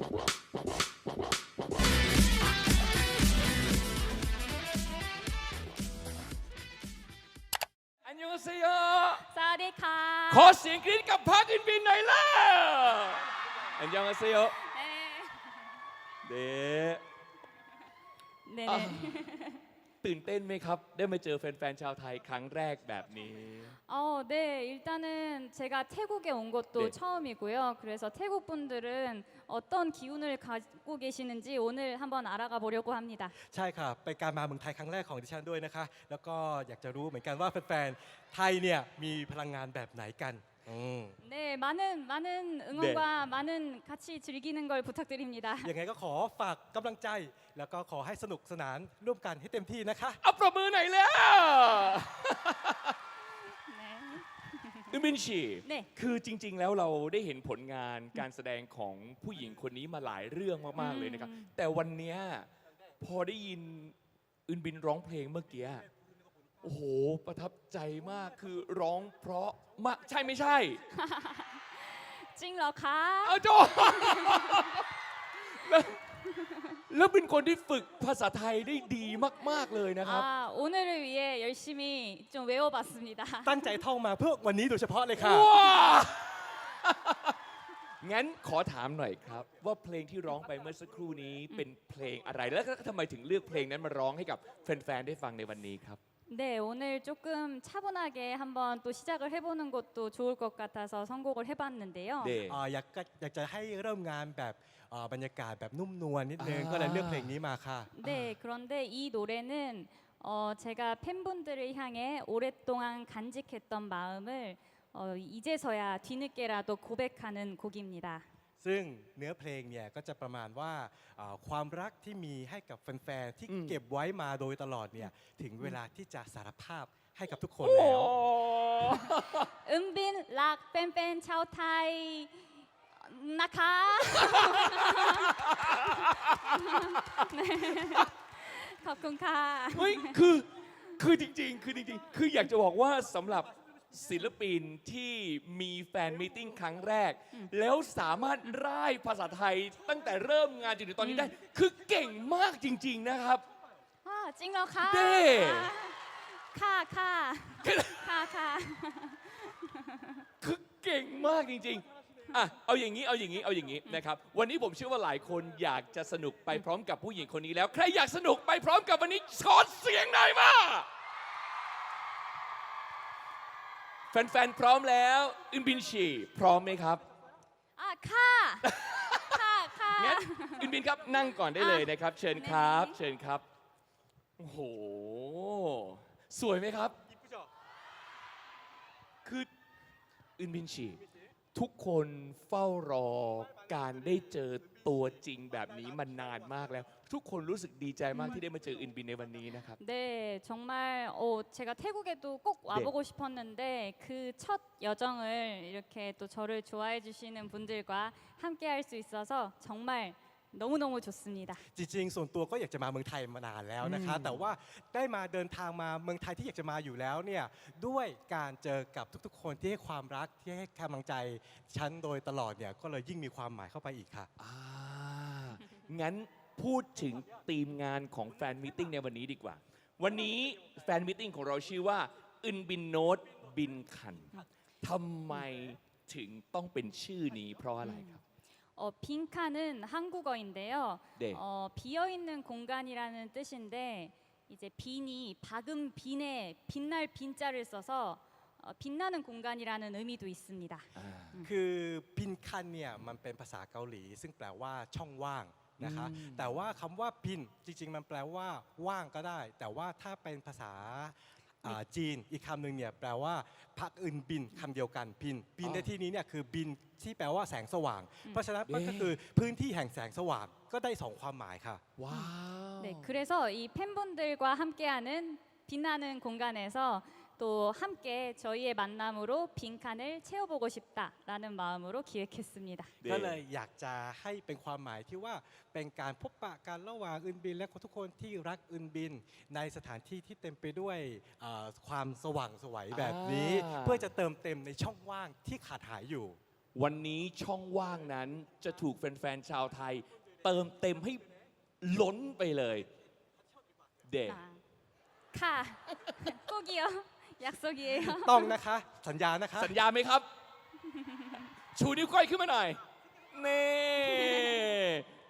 อันยองเซโยสวัสดีค่ะขอเสียงกรี๊ดกับพักอินบินหน่อยล่ะอันยองเซโยเน่เดเน่อะเน่ ตื่นเต้นไหมครับ ได้มาเจอแฟนๆชาวไทยครั้งแรกแบบนี้ 어, 네, 일단은 제가 태국에 온 것도 네. 처음이고요. 그래서 태국 분들은 어떤 기운을 갖고 계시는지 오늘 한번 알아가 보려고 합니다. ใช่ค่ะเป็นการมาเมืองไทยครั้งแรกของดิฉันด้วยนะคะ แล้วก็อยากจะรู้เหมือนกันว่าแฟนๆไทยเนี่ยมีพลังงานแบบไหนกัน อืม 네, 많은 많은 응원과 많은 같이 즐기는 걸 부탁드립니다. ยังไงก็ขอฝากกำลังใจ แล้วก็ขอให้สนุกสนานร่วมกันให้เต็มที่นะคะ เอาปรบมือหน่อยแล้ว 네. อึนบินชี เน่ คือจริง ๆ แล้วเราได้เห็นผลงานการแสดงของผู้หญิงคนนี้มาหลายเรื่องมาก ๆ เลยนะครับ อืม แต่วันเนี้ยพอได้ยินอึนบินร้องเพลงเมื่อกี้ โอ้โห ประทับใจมาก คือร้องเพราะมาก ใช่ไม่ใช่ 찡러카. เอาโจ แล้วแล้วเป็นคนที่ฝึกภาษาไทยได้ดีมาก ๆ เลยนะครับ 아, 오늘을 위해 열심히 좀 외워봤습니다. ตั้งใจท่องมาเพื่อวันนี้โดยเฉพาะเลยค่ะ ว้า งั้นขอถามหน่อยครับ ว่าเพลงที่ร้องไปเมื่อสักครู่นี้เป็นเพลงอะไร แล้วก็ทำไมถึงเลือกเพลงนั้นมาร้องให้กับแฟน ๆ ได้ฟังในวันนี้ครับ 네, 오늘 조금 차분하게 한번 또 시작을 해보는 것도 좋을 것 같아서 선곡을 해봤는데요. เด อ่าอยากก็อยากจะให้เริ่มงานแบบอ่าบรรยากาศแบบนุ่มนวลนิดนึง อ่า ก็เลยเลือกเพลงนี้มาค่ะ 네, 그런데 이 노래는 어, 제가 팬분들을 향해 오랫동안 간직했던 마음을 어, 이제서야 뒤늦게라도 고백하는 곡입니다. ซึ่งเนื้อเพลงเนี่ยก็จะประมาณว่าอ่าความรักที่มีให้กับแฟนๆที่ อืม เก็บไว้มาโดยตลอดเนี่ยถึงเวลาที่จะสารภาพให้กับทุกคน โอ้ แล้ว 은빈 락 뺀뺀 차오타이 나카 네.ขอบคุณค่ะ เฮ้ย คือ คือจริง ๆ คือจริง ๆ คืออยากจะบอกว่าสำหรับ ศิลปินที่มีแฟนมีติ้งครั้งแรก แล้วสามารถร่ายภาษาไทยตั้งแต่เริ่มงานจนถึงตอนนี้ได้ คือเก่งมากจริง ๆนะครับจริงเหรอคะเด้ ค่ะค่ะค่ะค่ะคือเก่งมากจริงๆอะเอาอย่างนี้เอาอย่างนี้เอาอย่างนี้นะครับ วันนี้ผมเชื่อว่าหลายคนอยากจะสนุกไปพร้อมกับผู้หญิงคนนี้แล้ว ใครอยากสนุกไปพร้อมกับวันนี้ขอเสียงหน่อยมา แฟนๆ พร้อมแล้วอินบินชีพร้อมไหมครับ อะค่ะ ค่ะค่ะ งั้นอินบินครับนั่งก่อนได้เลยนะครับ เชิญครับ เชิญครับ โอ้โห สวยไหมครับ คืออินบินชี ทุกคนเฝ้ารอการได้เจอตัวจริงแบบนี้มานานมากแล้ว ทุกคนรู้สึกดีใจมากที่ได้มาเจออึนบินในวันนี้นะครับ 네, 정말 어, 제가 태국에도 꼭 와보고 싶었는데 그 첫 여정을 이렇게 또 저를 좋아해 주시는 분들과 함께 할 수 있어서 정말 너무너무 좋습니다. จริงๆ ส่วนตัวก็อยากจะมาเมืองไทยมานานแล้วนะคะ อืม แต่ว่าได้มาเดินทางมาเมืองไทยที่อยากจะมาอยู่แล้วเนี่ยด้วยการเจอกับทุกๆ คนที่ให้ความรักที่ให้กำลังใจฉันโดยตลอดเนี่ยก็เลยยิ่งมีความหมายเข้าไปอีกค่ะ อ่างั้นพูดถึงทีมงานของแฟนมิทติ้งในวันนี้ดีกว่า วันนี้แฟนมิทติ้งของเราชื่อว่า อึนบินโนตบินคันทำไมถึงต้องเป็นชื่อนี้เพราะอะไรครับ 어, 빈칸은 한국어인데요. 네. 어, 비어 있는 공간이라는 뜻인데 이제 빈이 박음 빈에 빛날 빈자를 써서 어, 빛나는 공간이라는 의미도 있습니다. อ่า คือพินคันเนี่ยมันเป็นภาษาเกาหลี ซึ่งแปลว่าช่องว่างนะคะ อืม แต่ว่าคำว่าพินจริง ๆ มันแปลว่าว่างก็ได้ แต่ว่าถ้าเป็นภาษา อ่าจีนอีกคำหนึ่งเนี่ยแปลว่าพักอื่นบินคำเดียวกันพินบินในที่นี้เนี่ยคือบินที่แปลว่าแสงสว่าง เพราะฉะนั้นมันก็คือพื้นที่แห่งแสงสว่างก็ได้สองความหมายค่ะ ว้าว 네, 그래서 이 팬분들과 함께하는 빛나는 공간에서 또 함께 저희의 만남으로 빈칸을 채워보고 싶다라는 마음으로 기획했습니다. ก็เลยอยากจะให้เป็นความหมายที่ว่าเป็นการพบปะกันระหว่างอึนบิน และทุกคนที่รักอึนบิน ในสถานที่ที่เต็มไปด้วยเอ่อความสว่างไสวัยแบบนี้ อ่า เพื่อจะเติมเต็มในช่องว่างที่ขาดหายอยู่ วันนี้ช่องว่างนั้นจะถูกแฟนๆชาวไทย เติมเต็มให้ล้นไปเลยเด 아, 카 꼭이요. 약속이에요. ต้องนะคะ สัญญานะคะ สัญญาไหมครับ ชูนิ้วก้อยขึ้นมาหน่อยนี่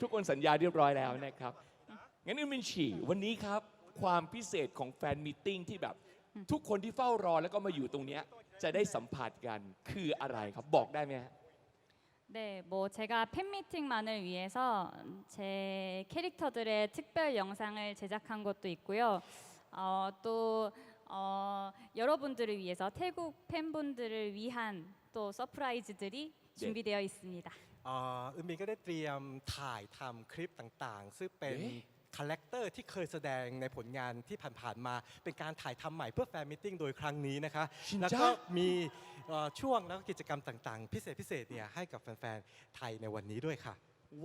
ทุกคนสัญญาเรียบร้อยแล้วนะครับ งั้นอึนมินฉีวันนี้ครับ ความพิเศษของแฟนมิทติ้งที่แบบ ทุกคนที่เฝ้ารอแล้วก็มาอยู่ตรงเนี้ยจะได้สัมผัสกันคืออะไรครับบอกได้ไหมฮะ 네, 뭐 제가 팬미팅만을 위해서 제 캐릭터들의 특별 영상을 제작한 것도 있고요. 어, 또 어, 여러분들을 위해서 태국 팬분들을 위한 또 서프라이즈들이 준비되어 있습니다. เอ่ออึนบินก็ได้เตรียมถ่ายทำคลิปต่างๆ ซึ่งเป็น เอ๊ะ คาแรคเตอร์ที่เคยแสดงในผลงานที่ผ่านๆมา เป็นการถ่ายทำใหม่เพื่อแฟนมิทติ้งโดยครั้งนี้นะคะ ชิน แล้ว จ๊ะ ก็มีเอ่อช่วงแล้วก็กิจกรรมต่างๆ พิเศษพิเศษเนี่ยให้กับแฟนๆ ไทยในวันนี้ด้วยค่ะ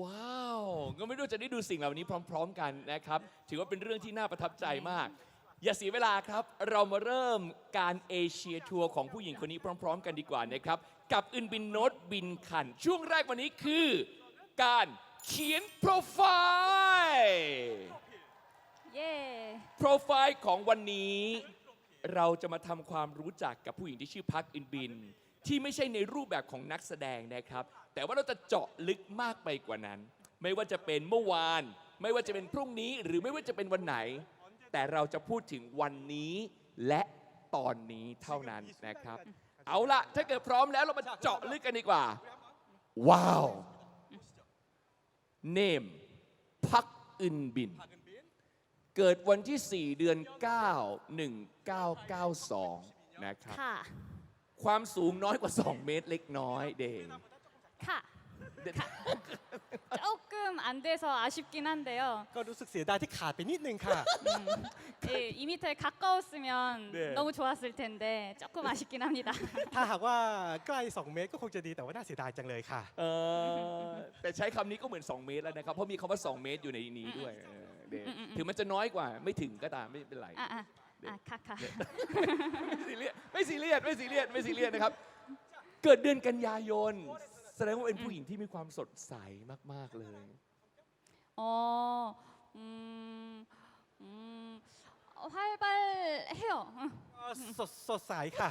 ว้าว ก็ไม่รู้จะได้ดูสิ่งเหล่านี้พร้อม ๆ กันนะครับ ถือว่าเป็นเรื่องที่น่าประทับใจมาก อย่าเสียเวลาครับ เรามาเริ่มการเอเชียทัวร์ของผู้หญิงคนนี้พร้อม ๆ กันดีกว่านะครับ กับอึนบินโนตบินคัน ช่วงแรกวันนี้คือ การเขียนโปรไฟล์ 예. โปรไฟล์ของวันนี้ เราจะมาทำความรู้จักกับผู้หญิงที่ชื่อพักอินบิน ที่ไม่ใช่ในรูปแบบของนักแสดงนะครับ แต่ว่าเราจะเจาะลึกมากไปกว่านั้น ไม่ว่าจะเป็นเมื่อวาน ไม่ว่าจะเป็นพรุ่งนี้ หรือไม่ว่าจะเป็นวันไหน แต่เราจะพูดถึงวันนี้และตอนนี้เท่านั้นนะครับ เอาละถ้าเกิดพร้อมแล้วเรามาเจาะลึกกันดีกว่า ว้าว เนมพักอึนบิน เกิดวันที่ 4 เดือน 9 1992 นะครับ 카. ความสูงน้อยกว่า 2 เมตรเล็กน้อยเดง 카. 조금 안 돼서 아쉽긴 한데요. ก็รู้สึกเสียดายที่ขาดไปนิดนึงค่ะ 예, 2m에 가까웠으면 네. 너무 좋았을 텐데 조금 아쉽긴 합니다. ถ้าหากว่าใกล้ 2 เมตรก็คงจะดีแต่ว่าน่าเสียดายจังเลยค่ะ เออแต่ใช้คำนี้ก็เหมือน 2 เมตรแล้วนะครับ เพราะมีคำว่า 2 เมตรอยู่ในนี้ด้วยเออเดงถึงมันจะน้อยกว่าไม่ถึงก็ตามไม่เป็นไร 아, 아, 아, 카카. ไม่ซีเรียสไม่ซีเรียสไม่ซีเรียสไม่ซีเรียสนะครับ เกิดเดือนกันยายน แสดงว่าเป็นผู้หญิงที่มีความสดใสมาก ๆ เลย 어, 음, 음, 어, 활발해요. 응. สดสดใสค่ะ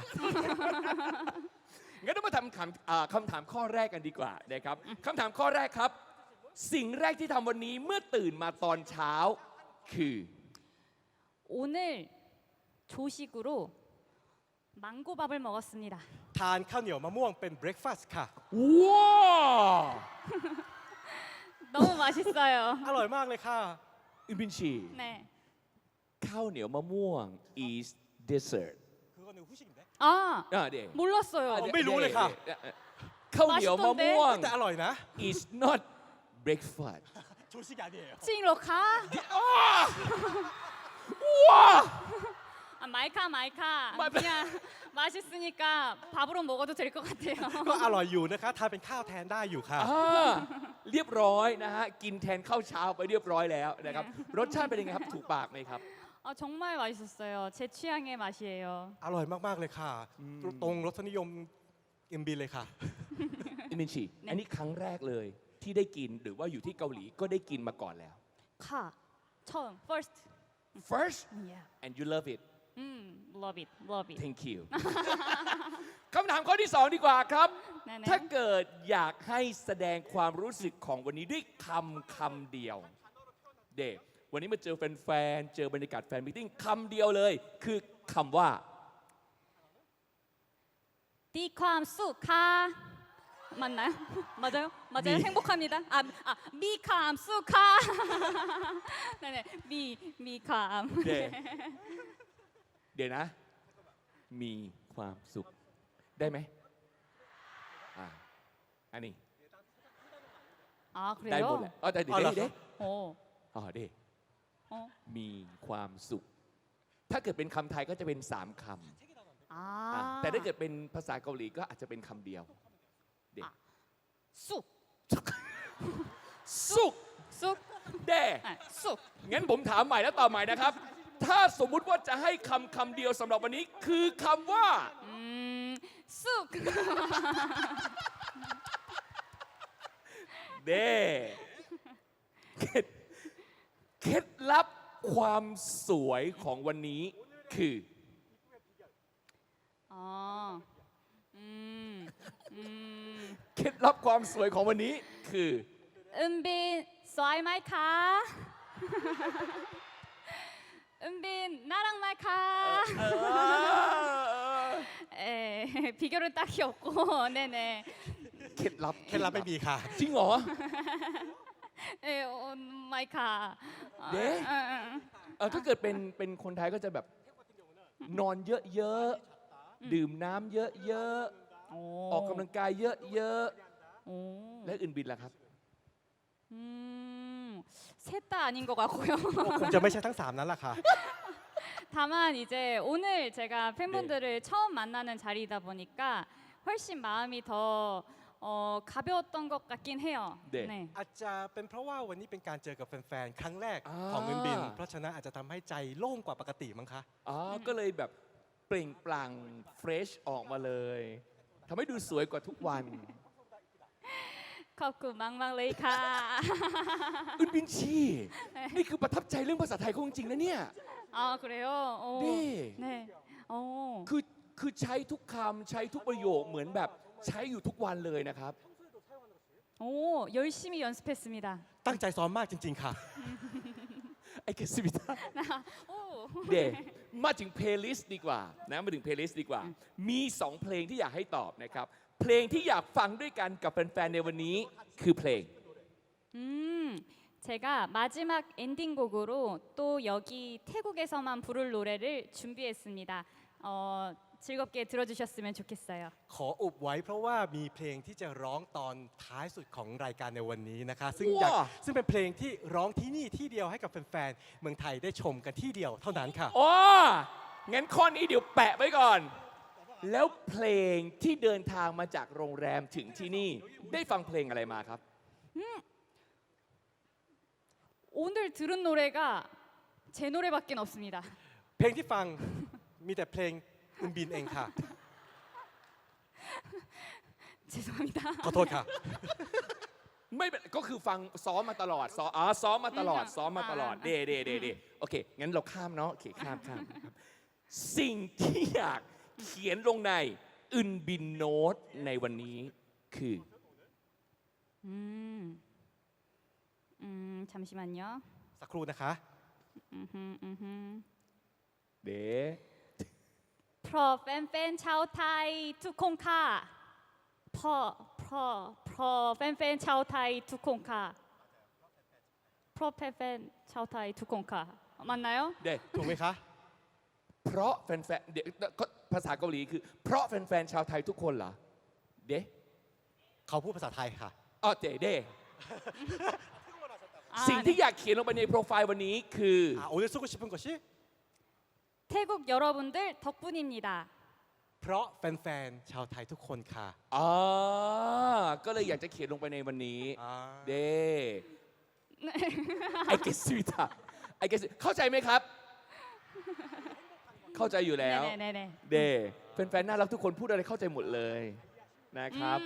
งั้นเรามาทำคำอ่าคำถามข้อแรกกันดีกว่านะครับคำถามข้อแรกครับ สิ่งแรกที่ทำวันนี้เมื่อตื่นมาตอนเช้า คือ 오늘 조식으로 망고밥을 먹었습니다. ทานข้าวเหนียวมะม่วงเป็นเบรคฟาสต์ค่ะ ว้าว 너무 맛있어요. อร่อยมากเลยค่ะ อินบินชี 네. ข้าวเหนียวมะม่วง is dessert 그거는 후식인데? 아, อ่าเดี๋ยว 몰랐어요. ผมไม่รู้เลยค่ะ เดี๋ยวข้าวเหนียวมะม่วง แต่อร่อยนะ is not breakfast 조식이 아니에요. 찡로카? ว้า 아, 말카 말카. 말- 그냥 맛있으니까 밥으로 먹어도 될 것 같아요. ก็อร่อยอยู่นะคะทานเป็นข้าวแทนได้อยู่ค่ะ อ่าเรียบร้อยนะฮะ กินแทนข้าวเช้าไปเรียบร้อยแล้วนะครับ รสชาติเป็นยังไงครับ ถูกปากไหมครับ 아, 정말 맛있었어요. 제 취향의 맛이에요. อร่อยมากๆเลยค่ะ ตรงรสนิยมเอ็มบีเลยค่ะ อิมินชี อันนี้ครั้งแรกเลยที่ได้กินหรือว่าอยู่ที่เกาหลีก็ได้กินมาก่อนแล้ว 카. 처음. First. first Yeah. and you love it อืม love it love it thank you คำถามข้อที่สองดีกว่าครับถ้าเกิดอยากให้แสดงความรู้สึกของวันนี้ด้วยคำคำเดียว เดฟวันนี้มาเจอแฟนๆ เจอบรรยากาศแฟนมิทติ้งคำเดียวเลย คือคำว่า ดีความสุขค่ะมันนะมาเจอมาเจอ 미. เฮงบุคคมิดะอะอะมีความสุขค่ะนั่นแหลมีมีความ เดี๋ยวนะ มีความสุข ได้ไหมอ่าอันนี้ 아 ได้หมด 그래요? แหละอ๋อแต่เดี๋ยว อ๋อเหรอ เดี๋ยว 어. อ๋อเดฟ 어. มีความสุข ถ้าเกิดเป็นคำไทยก็จะเป็นสามคำอ่ะ 아. แต่ถ้าเกิดเป็นภาษาเกาหลีก็อาจจะเป็นคำเดียว 쑥. สุข 쑥. แด่ 아, 쑥. งั้นผมถามใหม่แล้วตอบใหม่นะครับ ถ้าสมมุติว่าจะให้คำคำเดียวสำหรับวันนี้ คือคำว่า สุข เด้เคล็ดลับความสวยของวันนี้คือ อ๋อเคล็ดลับความสวยของวันนี้คือ อึมบินสวยไหมคะ 은빈 나랑 마이카. เออ 에, 비결은 딱히 없고, 네네. เคล็ดลับ เคล็ดลับไม่มีค่ะ จริงเหรอ 에, 어, 마이카. 어, 네? 어, 어. เออถ้าเกิดเป็นเป็นคนไทยก็จะแบบนอนเยอะๆ ดื่มน้ำเยอะ 오. ๆ ออกกำลังกายเยอะ 오. ๆ และอื่นบินล่ะครับ 음, 셋 다 아닌 것 같고요. คงจะไม่ใช่ทั้งสามนั้นแหละค่ะ 다만 이제 오늘 제가 팬분들을 처음 만나는 자리이다 보니까 훨씬 마음이 더 어, 가벼웠던 것 같긴 해요. 네. อาจจะเป็นเพราะว่าวันนี้เป็นการเจอกับแฟนๆ ครั้งแรก อ่า ของเงินบิน เพราะฉะนั้นอาจจะทำให้ใจโล่งกว่าปกติมั้งคะ อ๋อก็เลยแบบเปล่งปลั่งเฟรชออกมาเลยทำให้ดูสวยกว่าทุกวัน 커쿠 망망레이카. อึนบินชี นี่คือประทับใจเรื่องภาษาไทยเขาจริงๆนะเนี่ย 아 그래요? 오. 네. 네. 어. คือคือใช้ทุกคำใช้ทุกประโยคเหมือนแบบใช้อยู่ทุกวันเลยนะครับ 오 열심히 연습했습니다. ตั้งใจซ้อมมากจริง ๆ ค่ะ ไอเกสิบิตา 오. เดมาถึงเพลย์ลิสต์ดีกว่านะมาถึงเพลย์ลิสต์ดีกว่า มีสองเพลงที่อยากให้ตอบนะครับ เพลงที่อยากฟังด้วยกันกับแฟนๆในวันนี้คือเพลง 음. 제가 마지막 엔딩곡으로 또 여기 태국에서만 부를 노래를 준비했습니다. 어, 즐겁게 들어주셨으면 좋겠어요. ขออุบไว้เพราะว่ามีเพลงที่จะร้องตอนท้ายสุดของรายการในวันนี้นะคะ ซึ่งอยาก ว้า ซึ่งเป็นเพลงที่ร้องที่นี่ที่เดียวให้กับแฟนๆ เมืองไทยได้ชมกันที่เดียวเท่านั้นค่ะ อ๋อ งั้นข้อนี้เดี๋ยวแปะไว้ก่อน แล้วเพลงที่เดินทางมาจากโรงแรมถึงที่นี่ ได้ฟังเพลงอะไรมาครับ 오늘 들은 노래가 제 노래밖에 없습니다. เพลงที่ฟังมีแต่เพลงอุนบินเองค่ะ 죄송합니다. ขอโทษค่ะ ไม่เป็นก็คือฟังซ้อมมาตลอดซ้อมอ๋อซ้อมมาตลอด อืม ซ้อมมาตลอด อ่า เดเดเดเดโอเค งั้นเราข้ามเนาะ โอเค ข้ามข้ามนะครับสิ่งที่อยาก เขียนลงในอึนบินโนตในวันนี้คือ 음. 음, 잠시만요. สักครู่นะคะ 음흠, 음흠. เด 프로 팬팬 차오타이 투콩카. 퍼, 프로, 프로 팬팬 차오타이 투콩카. 프로 팬팬 차오타이 투콩카. 맞나요? เด ถูกไหมคะ เพราะแฟนๆเดี๋ยวก็ ภาษาเกาหลีคือ เพราะแฟนๆชาวไทยทุกคนเหรอ เด เขาพูดภาษาไทยค่ะ อ๋อเดเด 아, สิ่ง 네. ที่อยากเขียนลงไปในโปรไฟล์วันนี้คือ อ่า 오늘 쓰고 싶은 것이 태국 여러분들 덕분입니다. เพราะแฟนๆ ชาวไทยทุกคนค่ะ อ๋อ ก็เลยอยากจะเขียนลงไปในวันนี้ อ่า เด ไอเกสวิตาไอเกสเข้าใจไหมครับ เข้าใจอยู่แล้ว 네네네네. เดแฟนๆน่ารักทุกคนพูดอะไรเข้าใจหมดเลยนะครับ 음.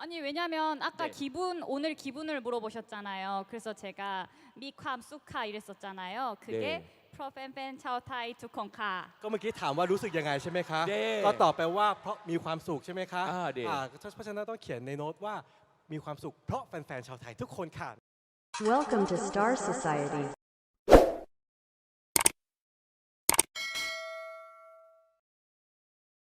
아니 왜냐면 아까 네. 기분 오늘 기분을 물어보셨잖아요. 그래서 제가 미캄 수카 이랬었잖아요. 그게 네. 프로팬팬 차오타이 두콩카. ก็เมื่อกี้ถามว่ารู้สึกยังไงใช่ไหมคะ เด้ ก็ตอบไปว่าเพราะมีความสุขใช่ไหมคะ อ่าเด้ อ่าเพราะฉะนั้นต้องเขียนในโน้ตว่ามีความสุขเพราะแฟนๆ ชาวไทยทุกคนค่ะ Welcome to Star Society.